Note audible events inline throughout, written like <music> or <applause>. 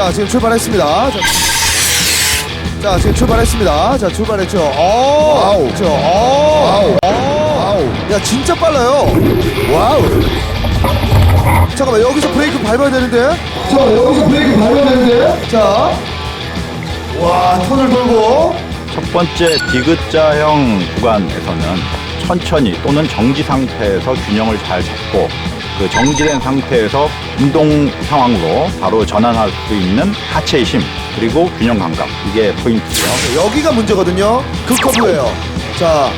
자 지금 출발했습니다. 자, 자 지금 출발했습니다. 자 출발했죠. 어, 와우. 그렇죠. 어, 어, 야 진짜 빨라요. 와우. 잠깐만 여기서 브레이크 밟아야 되는데. 자, 여기서 브레이크 밟아야 되는데. 자, 와 턴을 돌고. 첫 번째 디귿자형 구간에서는 천천히 또는 정지 상태에서 균형을 잘 잡고 그 정지된 상태에서 운동 상황으로 바로 전환할 수 있는 하체의 힘 그리고 균형 감각 이게 포인트고요. 여기가 문제거든요. 그 커브예요. 자,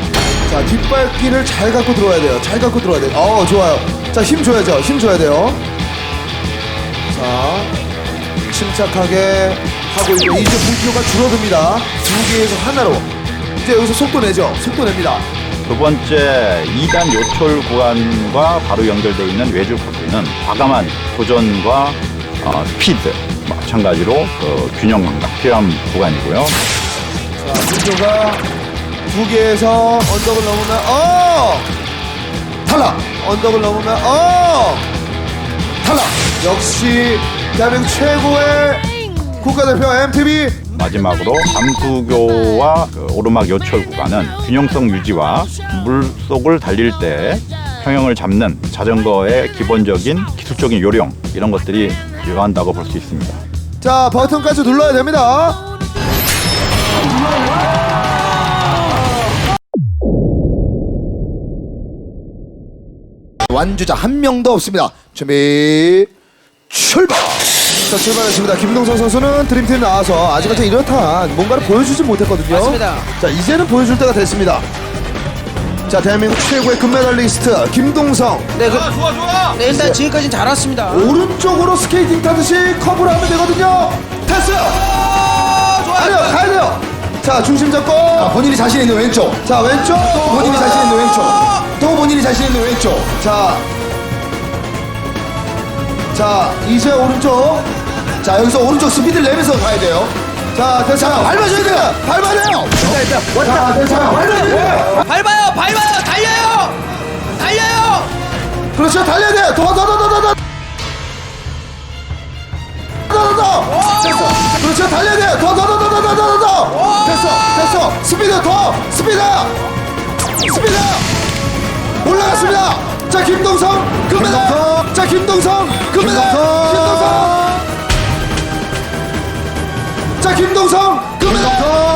자 뒷발길을 잘 갖고 들어와야 돼요. 잘 갖고 들어와야 돼요. 어, 좋아요. 자, 힘 줘야죠. 힘 줘야 돼요. 자, 침착하게 하고 이제 분표가 줄어듭니다. 두 개에서 하나로. 이제 여기서 속도 내죠. 속도 냅니다. 두 번째 2단 요철 구간과 바로 연결되어 있는 외줄 커브는 과감한 도전과 어, 스피드 마찬가지로 그 균형 감각 필요한 구간이고요. 자, 분표가 두 개에서 언덕을 넘으면 어! 탈락! 언덕을 넘으면 어! 탈락! 역시 대한민국 최고의 국가대표 MTV 마지막으로 감수교와 그 오르막 요철 구간은 균형성 유지와 물속을 달릴 때 평형을 잡는 자전거의 기본적인 기술적인 요령 이런 것들이 유효한다고 볼 수 있습니다. 자 버튼까지 눌러야 됩니다 완주자 한 명도 없습니다. 준비 출발 자 출발했습니다. 김동선 선수는 드림팀 나와서 아직까지 이렇다 뭔가를 보여주지 못했거든요. 맞습니다. 자 이제는 보여줄 때가 됐습니다. 자 대한민국 최고의 금메달리스트 김동성. 네, 그, 네, 일단 지금까지는 잘 왔습니다. 오른쪽으로 스케이팅 타듯이 커브를 하면 되거든요. 됐어요 아니요 가야 돼요 자 중심 잡고. 자, 본인이 자신 있는 왼쪽. 자 왼쪽. 또 본인이 자신 있는 왼쪽. 또 본인이 자신 있는 왼쪽. 자, 자 이제 오른쪽. 자, 여기서 오른쪽 스피드를 내면서 가야 돼요. 자 자, 밟아줘야 돼요. 밟아야 돼요. 자 됐어 밟아야 돼요. 밟아요, 밟아요, 달려요! 달려요! 그렇죠. 달려야 돼더더 더 더 더 더 더 더 더 됐어. 그렇죠. 달려야 돼더더 더 더 더 더 더 됐어. 됐어. 스피드 더 스피드. 스피드. 올라갔습니다 자 김동성 금메달! 자 김동성 금메달! 김동성! 자 김동성 금메달!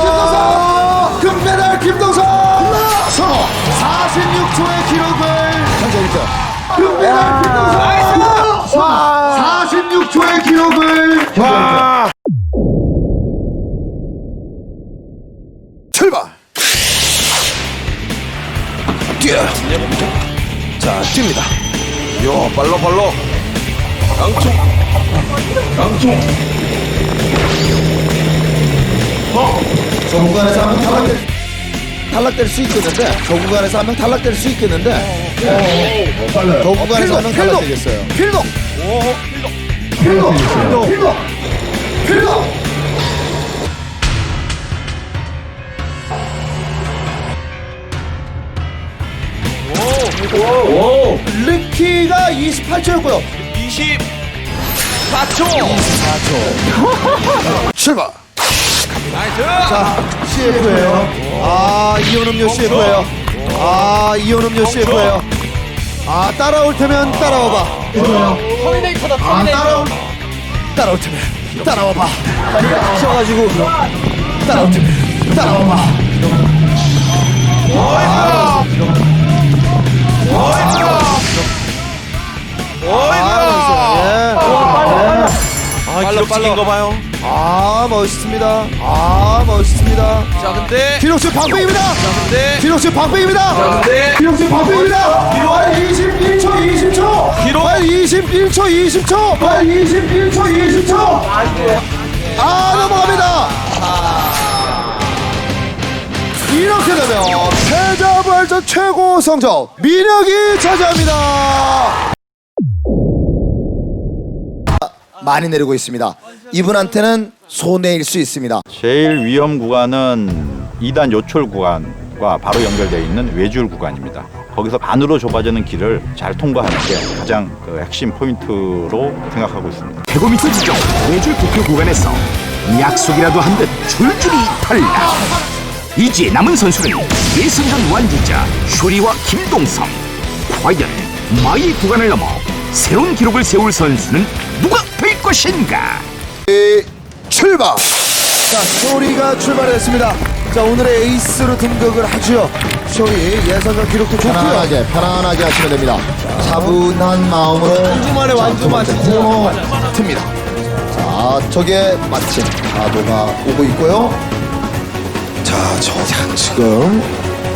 김동성! 금메달 김동성! 46초의 기록을 금메달 김동성! 46초의 기록을 출발! 뛰어 자 뜁니다. 요 빨로 빨로. 양쪽. 양쪽. 어? 저 구간에서 한명 탈락될 탈락될 수 있겠는데? 저 구간에서 한명 탈락될 수 있겠는데? 저 구간에서 한명 탈락되겠어요. 필동 필동 필동 필동 필 동 리키가 28초였고요. 4초! <laughs> 출발. 자 CF예요. 아 이온 음료 CF예요. 아 이온 음료 CF예요. 아 따라올 테면 따라와봐. 터미네이터다, 아 따라올 따라올 테면 따라와봐. 다리가 찢어가지고 따라올 테면 따라와봐. 아, 기록 찍힌 거 봐요. 아 멋있습니다 아 멋있습니다 자, 근데. 기록수 방패입니다 근데. 기록수 방패입니다 근데. 기록수 방패입니다 기록 21초 20초 기록. 21초 20초 21초 20초 아 넘어갑니다 이렇게 되면 패자부활전 최고 성적 민혁이 차지합니다 많이 내리고 있습니다. 이분한테는 손해일 수 있습니다. 제일 위험 구간은 2단 요철 구간 구간과 바로 연결되어 있는 외줄 구간입니다. 거기서 반으로 좁아지는 길을 잘 통과하는 게 가장 그 핵심 포인트로 생각하고 있습니다. 105m 지점 외줄 도쿄 구간에서 약속이라도 한 듯 줄줄이 탈락 이제 남은 선수는 예선전 완주자 쇼리와 김동성 과연 마이 구간을 넘어 새로운 기록을 세울 선수는 누가 될 것인가 출발. 자, 쇼리가 출발했습니다. 자, 오늘의 에이스로 등극을 하죠. 쇼리 예선전 기록도 좋고요. 편안하게 편안하게 하시면 됩니다. 차분한 마음으로 완주만에 자, 완주만 진짜. 코너 틉니다. 자, 저게 마침 파도가 오고 있고요. 자, 저 자, 지금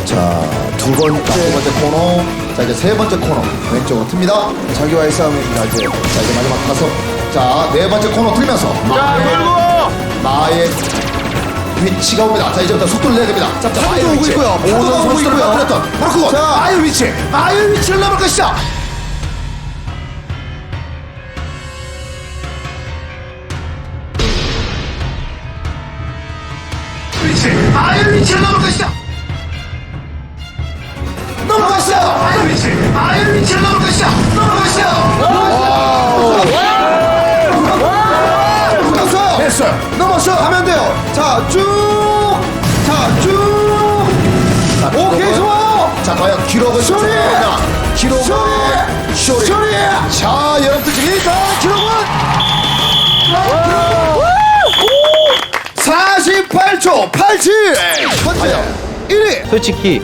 자, 두 번째 두 번째 코너. 자, 이제 세 번째 코너 왼쪽으로 틉니다. 자기와의 싸움입니다, 이제. 자, 이제 마지막 다섯. 자, 네 번째 코너 틀면서 마의, 마의 위치가 옵니다. 자, 이제부터 속도를 내야 됩니다. 자, 자, 마의 오고 위치. 있고요. 모든 모든 선수들을 선수들이요. 만들었던 바로 그거. 자. 마의 위치. 마의 위치를 넘을 것이다. 위치. 마의 위치를 넘을 것이다. 넘을 것이다. 마의 위치. 마의 위치를 넘을 것이다. 넘을 것이다. 자, 쭉. 자, 쭉. 자, 오케이, 기록은- 좋아요. 자, 과연 기록은 쇼리! 기록은 쇼리! 쇼리. 쇼리! 자, 여러분들 지금 일단 기록은 48초 87. 현재 1위. 솔직히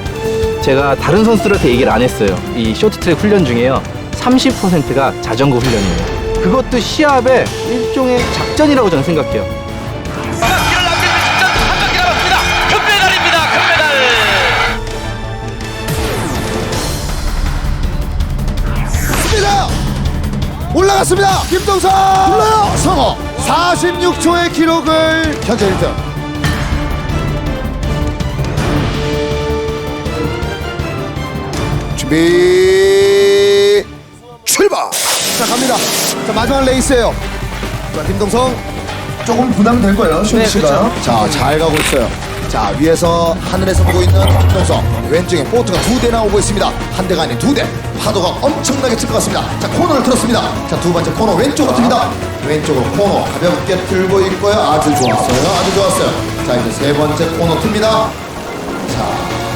제가 다른 선수들한테 얘기를 안 했어요. 이 쇼트트랙 훈련 중에요. 30%가 자전거 훈련이에요. 그것도 시합의 일종의 작전이라고 저는 생각해요. 올라갔습니다. 김동선. 불러요. 성어. 46초의 기록을 현재 1등. 준비 출발. 자 갑니다. 자 마지막 레이스예요. 자 김동성. 조금 부담될 거예요, 쇼리 네, 씨가. 그렇죠. 자, 잘 가고 있어요. 자, 위에서 하늘에서 보고 있는 김동성. 왼쪽에 보트가 두 대 나오고 있습니다. 한 대가 아닌 두 대. 파도가 엄청나게 칠 것 같습니다. 자, 코너를 틀었습니다. 자, 두 번째 코너 왼쪽으로 틉니다. 왼쪽으로 코너 가볍게 틀고 있고요. 아주 좋았어요. 아주 좋았어요. 자, 이제 세 번째 코너 틉니다.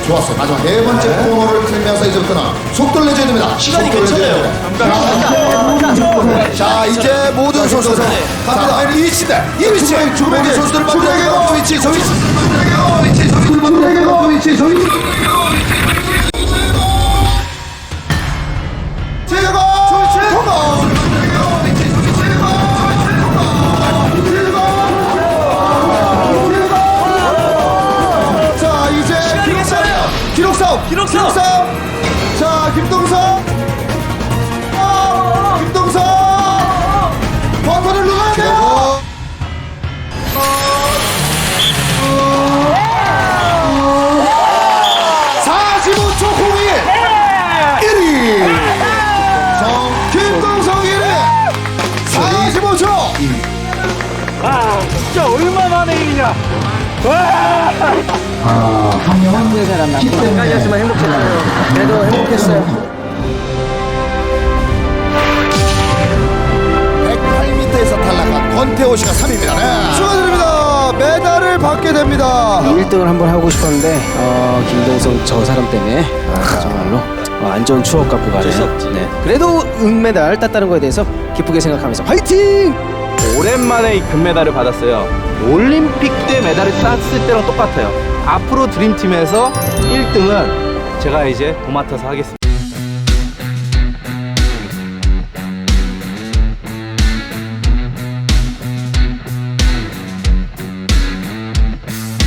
자, 좋았어요. 마지막 네 번째 코너를 틀면서 이제부터는 속도를 내줘야 됩니다. 시간이 괜찮아요. 자, 이제 모든 선수들 갑니다. 아니, 이 위치다. 이 위치. 모든 선수들 만들어야 그 위치. 저 위치. 저 위치. 저 위치. 저 위치. 제거. 자 김동성. 어, 김동성. 버튼을 눌러야 돼요. 45초 01 1위! 김동성 1위! 45초 m 에서 탈락한 권태호 씨가 3위입니다. 네. 축하드립니다 메달을 받게 됩니다 1등을 한번 하고 싶었는데 어, 김동성 저 사람 때문에 아, 정말로 어, 안 좋은 추억 갖고 가네요. 네. 그래도 은메달 땄다는 거에 대해서 기쁘게 생각하면서 화이팅! 오랜만에 이 금메달을 받았어요. 올림픽 때 메달을 땄을 때랑 똑같아요. 앞으로 드림팀에서 1등은 제가 이제 도맡아서 하겠습니다.